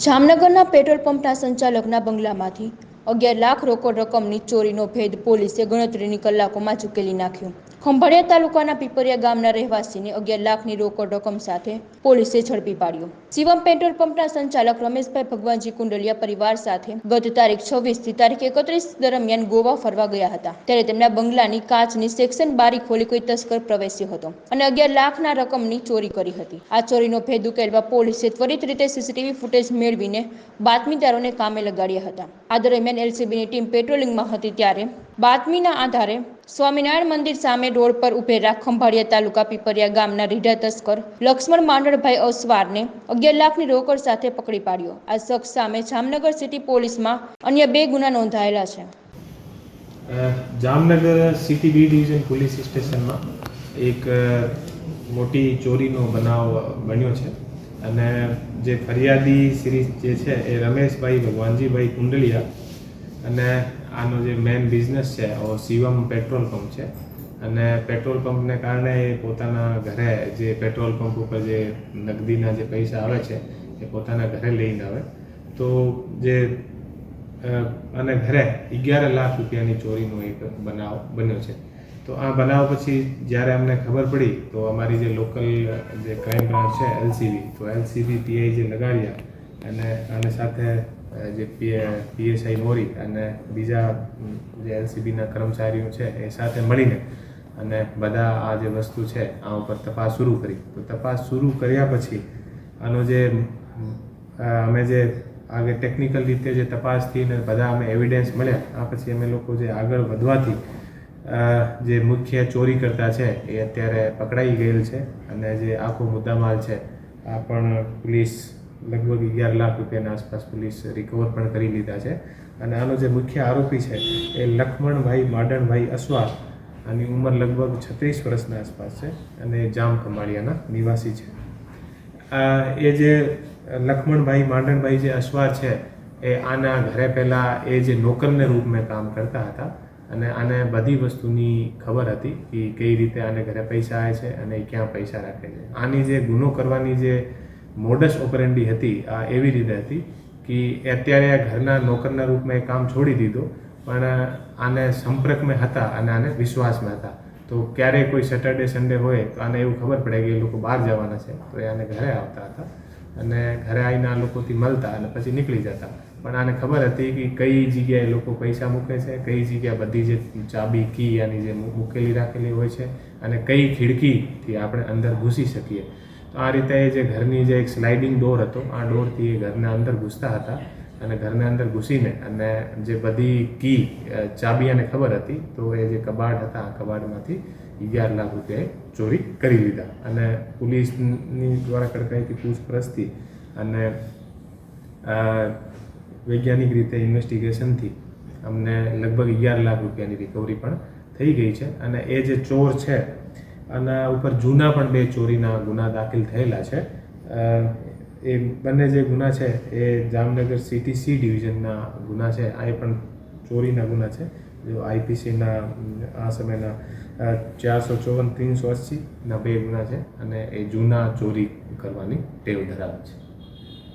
જામનગરના પેટ્રોલ પંપના સંચાલકના બંગલામાંથી અગિયાર લાખ રોકડ રકમની ચોરીનો ભેદ પોલીસે ગણતરીની કલાકોમાં ચૂકેલી નાખ્યો. ખંભાળિયા તાલુકાના પીપરિયા ગામના રહેવાસીને અગિયાર લાખની રોકડ રકમ સાથે પોલીસે ઝડપી પાડ્યો. શિવમ પેટ્રોલ પંપના સંચાલક રમેશભાઈ ભગવાનજી કુંડલિયા પરિવાર સાથે ગત તારીખ છવ્વીસથી તારીખ એકત્રીસ દરમિયાન ગોવા ફરવા ગયા હતા. ત્યારે તેમના બંગલાની કાચની સેક્શન બારી ખોલી કોઈ તસ્કર પ્રવેશ્યો હતો અને અગિયાર લાખના રકમની ચોરી કરી હતી. આ ચોરીનો ભેદ ઉકેલવા પોલીસે ત્વરિત રીતે સીસીટીવી ફૂટેજ મેળવીને બાતમીદારોને કામે લગાડ્યા હતા. આ દરમિયાન એલસીબીની ટીમ પેટ્રોલિંગમાં હતી ત્યારે. બાતમીના આધારે સ્વામિનારાયણ મંદિર સામે રોડ પર ઉભેલા ખંભાળિયા તાલુકા પીપરિયા ગામના રીઢા તસ્કર લક્ષ્મણ માંડળભાઈ અસવારને અગિયાર લાખની રોકડ સાથે પકડી પાડ્યો. આ શખ્સ સામે જામનગર સિટી પોલીસમાં અન્ય બે ગુના નોંધાયેલા છે. Jamnagar city B division police સ્ટેશનમાં એક મોટી ચોરીનો બનાવ બન્યો છે. અને જે ફરિયાદી શ્રી જે છે એ રમેશભાઈ ભગવાનજીભાઈ કુંડલિયા અને આનો જે મેન બિઝનેસ છે, ઓ શિવમ પેટ્રોલ પંપ છે. અને પેટ્રોલ પંપને કારણે એ પોતાના ઘરે જે પેટ્રોલ પંપ ઉપર જે નગદીના જે પૈસા આવે છે, એ પોતાના ઘરે લઈને આવે. તો જે અને ઘરે અગિયાર લાખ રૂપિયાની ચોરીનો એક બનાવ બન્યો છે. તો આ બનાવ પછી જ્યારે અમને ખબર પડી, તો અમારી જે લોકલ જે ક્રાઇમ બ્રાન્ચ છે એલસીબી તો એલસીબી પીઆઈ જે લગાડ્યા અને આની સાથે જે જે પીએસઆઈ મોરી અને બીજા જે એલસીબીના કર્મચારીઓ છે એ સાથે મળીને અને બધા આ જે વસ્તુ છે, આ ઉપર તપાસ શરૂ કરી. તો તપાસ શરૂ કર્યા પછી આનો જે, અમે જે આગળ ટેકનિકલ રીતે જે તપાસથી ને બધા અમે એવિડન્સ મળ્યા, આ પછી અમે લોકો જે આગળ વધવાથી જે મુખ્ય ચોરી કરતા છે એ અત્યારે પકડાઈ ગયેલ છે અને જે આખો મુદ્દામાલ છે, આ પણ પોલીસ લગભગ અગિયાર લાખ રૂપિયાના આસપાસ પોલીસ રિકવર પણ કરી લીધા છે. અને આનો જે મુખ્ય આરોપી છે એ લખમણભાઈ માડણભાઈ અસવા આની ઉંમર લગભગ છત્રીસ વર્ષના આસપાસ છે અને જામ ખમાડિયાના નિવાસી છે. આ એ જે લખમણભાઈ માંડણભાઈ જે અસવાર છે એ આના ઘરે પહેલાં એ જે નોકરને રૂપમાં કામ કરતા હતા અને આને બધી વસ્તુની ખબર હતી કે કઈ રીતે આને ઘરે પૈસા આવે છે અને ક્યાં પૈસા રાખે છે. આની જે ગુનો કરવાની જે મોડસ ઓપરેન્ડી હતી, આ એવી રીતે હતી કે અત્યારે આ ઘરના નોકરના રૂપમાં એ કામ છોડી દીધો, પણ આને સંપર્કમાં હતા અને આને વિશ્વાસમાં હતા. તો ક્યારેય કોઈ સેટરડે સન્ડે હોય, તો આને એવું ખબર પડે કે એ લોકો બહાર જવાના છે. તો એ આને ઘરે આવતા હતા અને ઘરે આવીને આ લોકોથી મળતા અને પછી નીકળી જતા. પણ આને ખબર હતી કે કઈ જગ્યાએ લોકો પૈસા મૂકે છે, કઈ જગ્યાએ બધી જે ચાબી, કી આની જે મૂકેલી રાખેલી હોય છે અને કઈ ખીડકીથી આપણે અંદર ઘૂસી શકીએ. તો આ રીતે જે ઘરની જે એક સ્લાઇડિંગ ડોર હતો, આ ડોરથી એ ઘરના અંદર ઘૂસતા હતા અને ઘરના અંદર ઘૂસીને અને જે બધી કી ચાબી અને ખબર હતી, તો એ જે કબાટ હતા, આ કબાટમાંથી અગિયાર લાખ રૂપિયાએ ચોરી કરી લીધા. અને પોલીસની દ્વારા કડકાઈથી પૂછપરછથી અને વૈજ્ઞાનિક રીતે ઇન્વેસ્ટિગેશનથી અમને લગભગ અગિયાર લાખ રૂપિયાની રિકવરી પણ થઈ ગઈ છે. અને એ જે ચોર છે આના ઉપર જૂના પણ બે ચોરીના ગુના દાખલ થયેલા છે. એ બંને જે ગુના છે એ જામનગર સિટી સી ડિવિઝનના ગુના છે. આ પણ ચોરીના ગુના છે. જો આઈપીસીના આ સમયના ચારસો ચોવન, ત્રણસો અસીના બે ગુના છે અને એ જૂના ચોરી કરવાની ટેવ ધરાવે છે.